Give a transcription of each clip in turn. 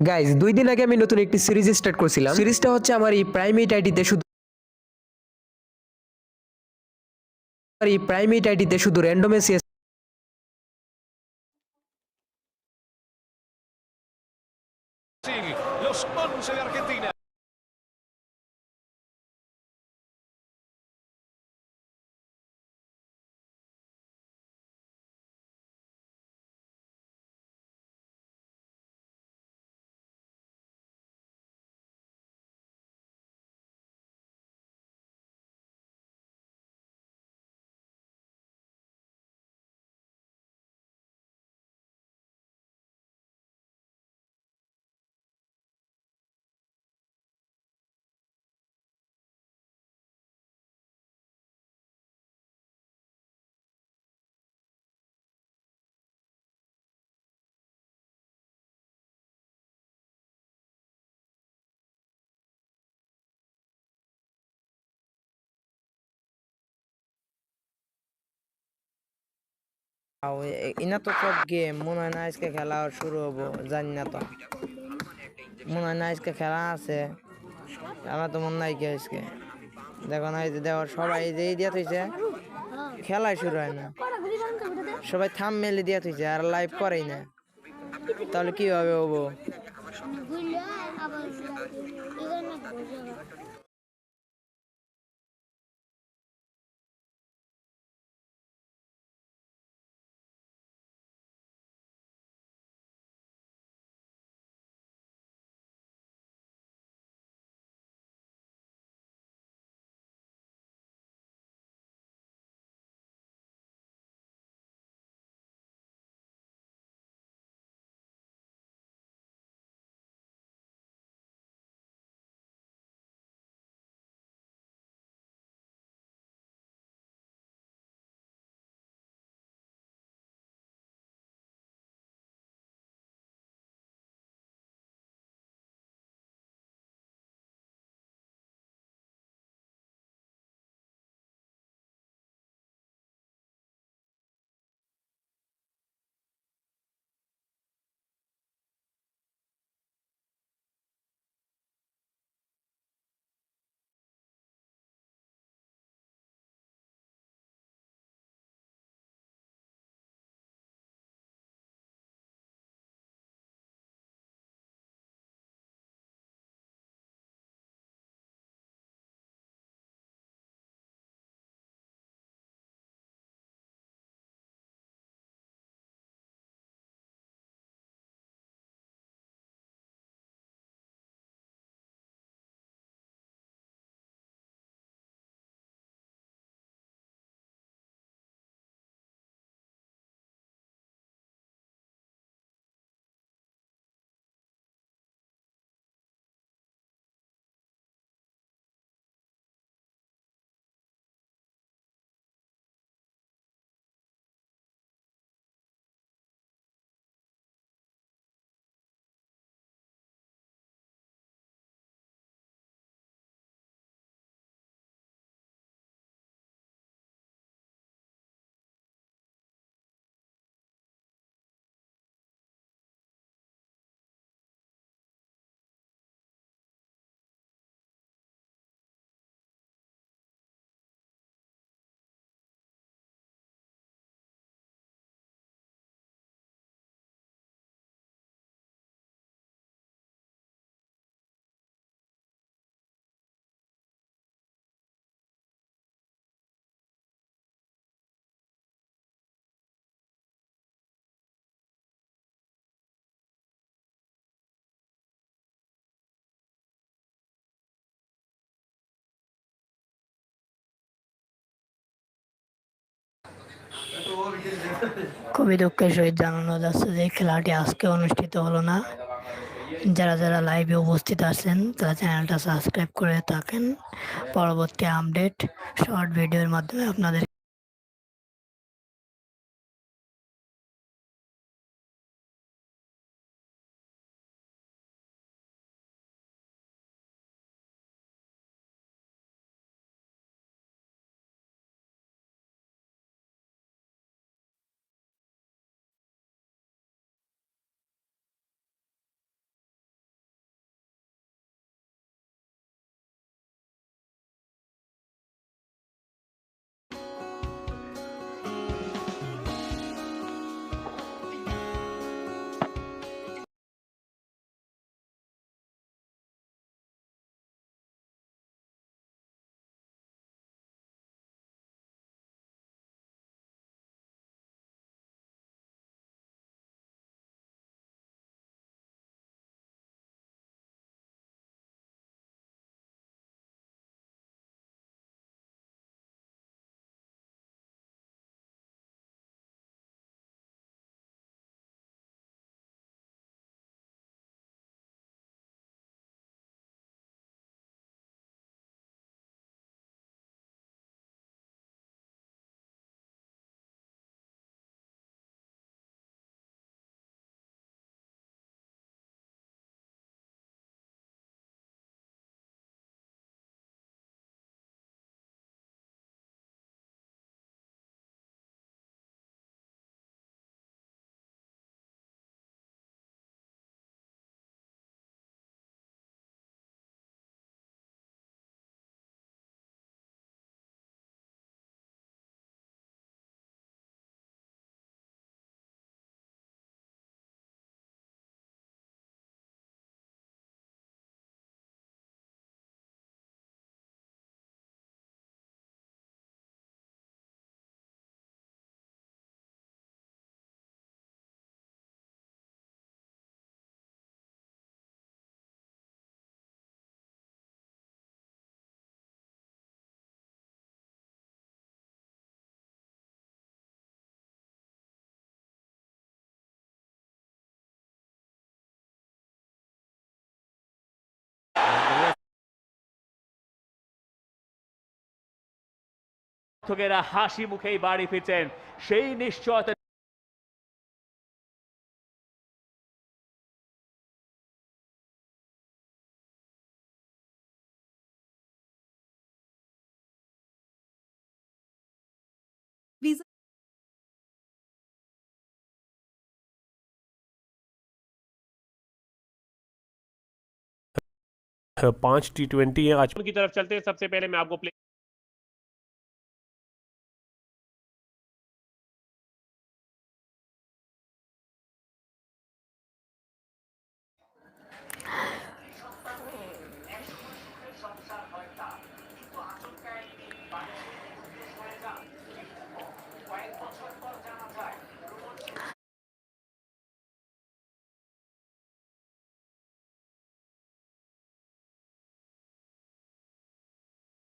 Guys দুই দিন আগে আমি নতুন একটি সিরিজ স্টার্ট করছিলাম। সিরিজটা হচ্ছে আমার এই প্রাইমেট আইডিতে শুধু এই প্রাইমেট আইডিতে শুধু র্যান্ডম ইনা তো সব গেম মনে হয় না আজকে খেলা শুরু হব জানি না তো মনে হয় না আজকে খেলা আছে আমার তো মনে নাই কি আজকে দেখো না যে দেখো সবাই যে দিয়া থইছে খেলাই শুরু হয় না সবাই থাম মেলে দিয়া থইছে আর লাইভ করেই না তাহলে কীভাবে হব খুবই দুঃখের সহিত জানানো যাচ্ছে যে, খেলাটি আজকে অনুষ্ঠিত হলো না। যারা যারা লাইভে উপস্থিত আছেন, তারা চ্যানেলটা সাবস্ক্রাইব করে থাকেন। পরবর্তী আপডেট শর্ট ভিডিওর মাধ্যমে আপনাদের সমর্থকেরা হাসি মুখেই বাড়ি ফিরছেন সেই নিশ্চয়তা पांच टी ट्वेंटी है आज की तरफ चलते हैं सबसे पहले मैं आपको प्ले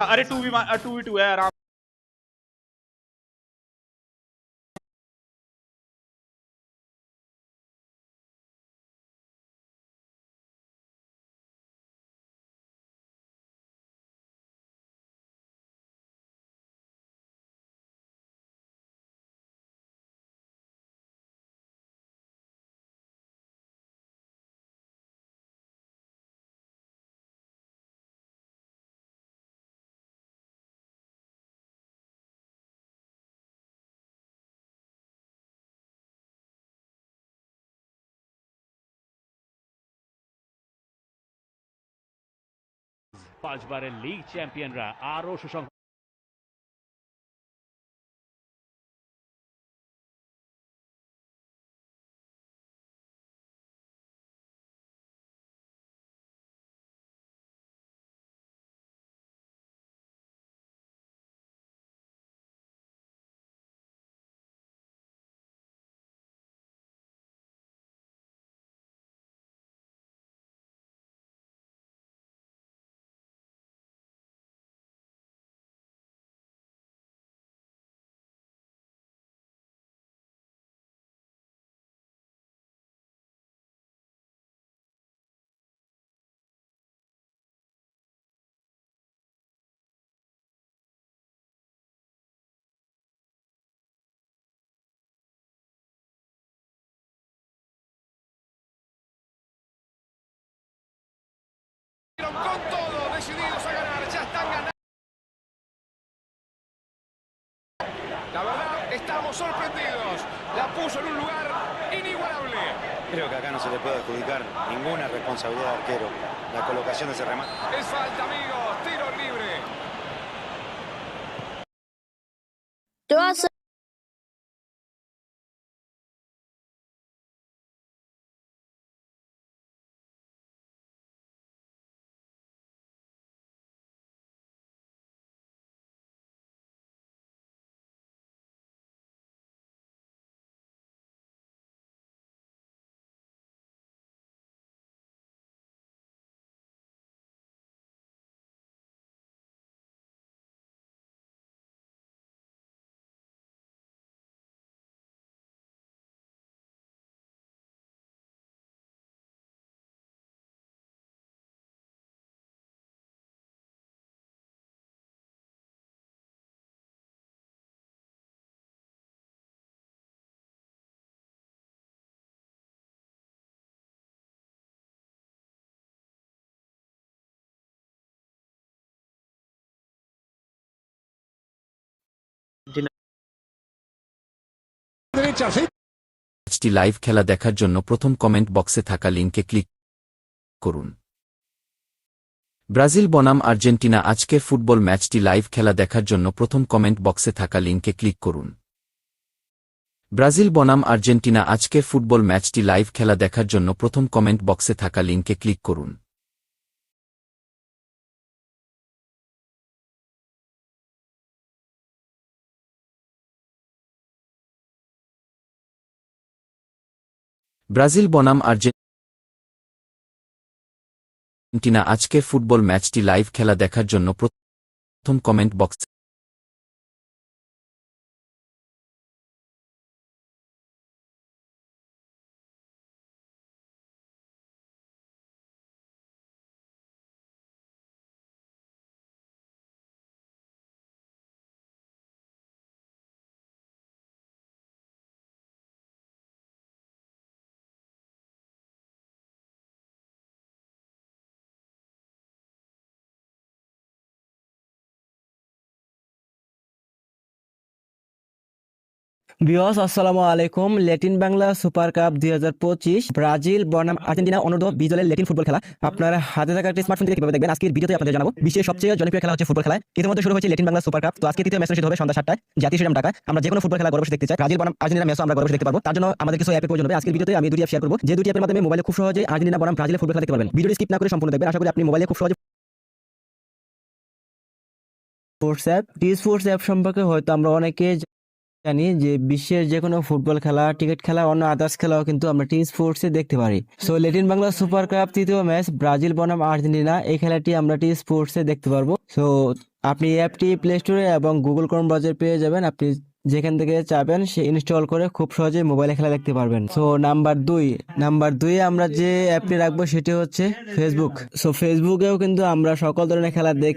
अरे टू वी टू वी टू है आराम পাঁচবারের লিগ চ্যাম্পিয়নরা আরও সুসংখ্য estamos sorprendidos. La puso en un lugar inigualable. Creo que acá no se le puede adjudicar ninguna responsabilidad al arquero. La colocación de ese remate. Es falta, amigos. Tiro libre. ম্যাচটি live খেলা দেখার জন্য প্রথম comment বক্সে থাকা লিঙ্কে click করুন। Brazil বনাম আর্জেন্টিনা আজকের ফুটবল ম্যাচটি লাইভ খেলা দেখার জন্য প্রথম কমেন্ট বক্সে থাকা লিঙ্কে ক্লিক করুন। ব্রাজিল বনাম আর্জেন্টিনা আজকের ফুটবল ম্যাচটি লাইভ খেলা দেখার জন্য প্রথম কমেন্ট বক্সে থাকা লিঙ্কে ক্লিক করুন। ব্রাজিল বনাম আর্জেন্টিনা আজকের ফুটবল ম্যাচটি লাইভ খেলা দেখার জন্য প্রথম কমেন্ট বক্স বিয়স আসসালামু আলাইকুম। ল্যাটিন বাংলা সুপার কাপ দুই হাজার পঁচিশ ব্রাজিল, বনাম, আর্জেন্টিনা অনূর্ধ্ব বিশ দলের ল্যাটিন ফুটবল খেলা। আপনার হাতে থাকা একটি স্মার্টফোন থেকে দেখবেন? আজকের ভিডিওতে আপনাদের জানাব, বিশ্বের সবচেয়ে জনপ্রিয় খেলা হচ্ছে ফুটবল খেলা। ইতিমধ্যে শুরু হয়েছে ল্যাটিন বাংলা সুপার কাপ। তো আজকে তৃতীয় ম্যাচ হবে সন্ধ্যা সাতটায়, জাতীয় স্টেডিয়াম ঢাকা আমরা যে কোনো ফুটবল খেলা গর্বসে দেখতে চাই। ব্রাজিল, বনাম, আর্জেন্টিনা ম্যাচও আমরা গর্বসে দেখতে পারব। তার জন্য আমাদের কিছু অ্যাপের প্রয়োজন হবে। আজকের ভিডিওতে আমি দুটি অ্যাপ শেয়ার করব। যে দুটি অ্যাপের মাধ্যমে মোবাইলে খুব সহজে আর্জেন্টিনা, বনাম, ব্রাজিলের ফুটবল খেলা দেখতে পারবেন। ভিডিও স্কিপ না করে সম্পূর্ণ দেখবেন। আশা করি আপনি মোবাইলে খুব সহজে sports app T sports app সম্পর্কে হয়তো আমরা অনেকে জানি যে বিশ্বের যে কোনো ফুটবল খেলা, ক্রিকেট খেলা, অন্য আদার্স খেলাও কিন্তু আমরা টি স্পোর্টসে দেখতে পারি। So Latin Bangla super cup তৃতীয় ম্যাচ ব্রাজিল বনাম আর্জেন্টিনা এই খেলাটি আমরা টি স্পোর্টসে দেখতে পারব। সো আপনি অ্যাপটি প্লে স্টোরে এবং গুগল ক্রোম ব্রাউজার পেয়ে যাবেন। আপনি যেখান থেকে চাবেন, সে ইনস্টল করে খুব সহজে মোবাইলে খেলা দেখতে পারবেন। সো নাম্বার দুই নাম্বার দুই আমরা যে অ্যাপটি রাখব, সেটি হচ্ছে ফেসবুক সো ফেসবুকেও কিন্তু আমরা সকল ধরনের খেলা দেখ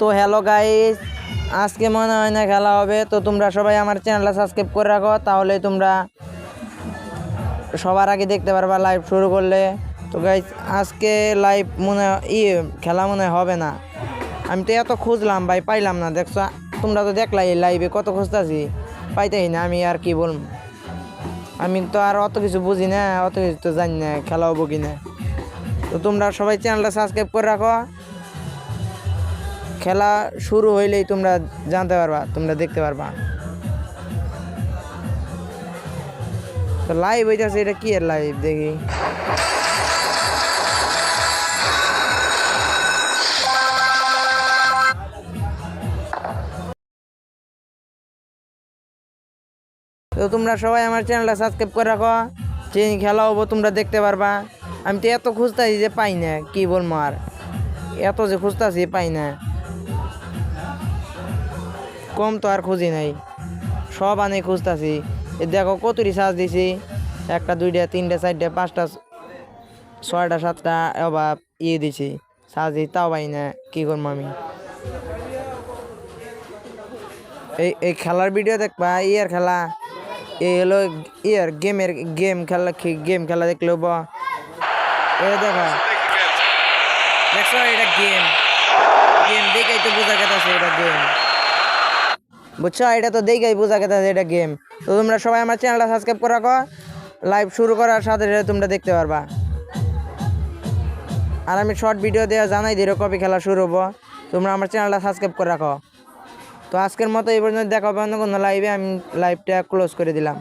তো হ্যালো গাইস আজকে মনে হয় না খেলা হবে, তো তোমরা সবাই আমার চ্যানেলটা সাবস্ক্রাইব করে রাখো, তাহলে তোমরা সবার আগে দেখতে পারবা লাইভ শুরু করলে। তো গাইস আজকে লাইভ মনে ই খেলা মনে হবে না। আমি তো এত খুঁজলাম ভাই, পাইলাম না, দেখছ? তোমরা তো দেখলাই লাইভে কত খুঁজতেছি। পাইতেই না, আমি আর কি বলব? আমি তো আর অত কিছু বুঝি না, অত কিছু তো জানি না, খেলা হব কি না তো তোমরা সবাই চ্যানেলটা সাবস্ক্রাইব করে রাখো। খেলা শুরু হইলেই তোমরা জানতে পারবা, তোমরা দেখতে পারবা। তো লাইভ হইতেছে, এটা কি এর লাইভ দেখি? তো তোমরা সবাই আমার চ্যানেলটা সাবস্ক্রাইব করে রাখো। যে খেলা হব, তোমরা দেখতে পারবা। আমি তো এত খুঁজতেছি যে পাই না, কি বলব আর? এত যে খুঁজতেছি, পাই না। কম তো আর খুঁজি নাই। সব আনে খুঁজতেছি। দেখো কতরি সাজ দিছি। একটা, দুইটা, তিনটা, চারটা, পাঁচটা, ছয়টা, সাতটা অভাব ইয়ে দিছি। সাজ দিই তাও পাই না, কী করব আমি? এই এই খেলার ভিডিও দেখবা, ইয়ার খেলা। এই হলো ইয়ার গেমের গেম খেলা গেম খেলা দেখলেও বা। দেখা। দেখছ, এটা গেম। গেম দেখেই তো বোঝা গেছে এটা গেম। বুঝছ? এটা তো দেখেই বোঝা গেছে এটা গেম তো তোমরা সবাই আমার চ্যানেলটা সাবস্ক্রাইব করে রাখো। লাইভ শুরু করার সাথে সাথে তোমরা দেখতে পারবা। আর আমি শর্ট ভিডিও দেওয়া জানাই দিই কবে খেলা শুরু হব। তোমরা আমার চ্যানেলটা সাবস্ক্রাইব করে রাখো। তো আজকের মতো এই পর্যন্ত, দেখা হবে অন্য কোনো লাইভে আমি লাইভটা ক্লোজ করে দিলাম।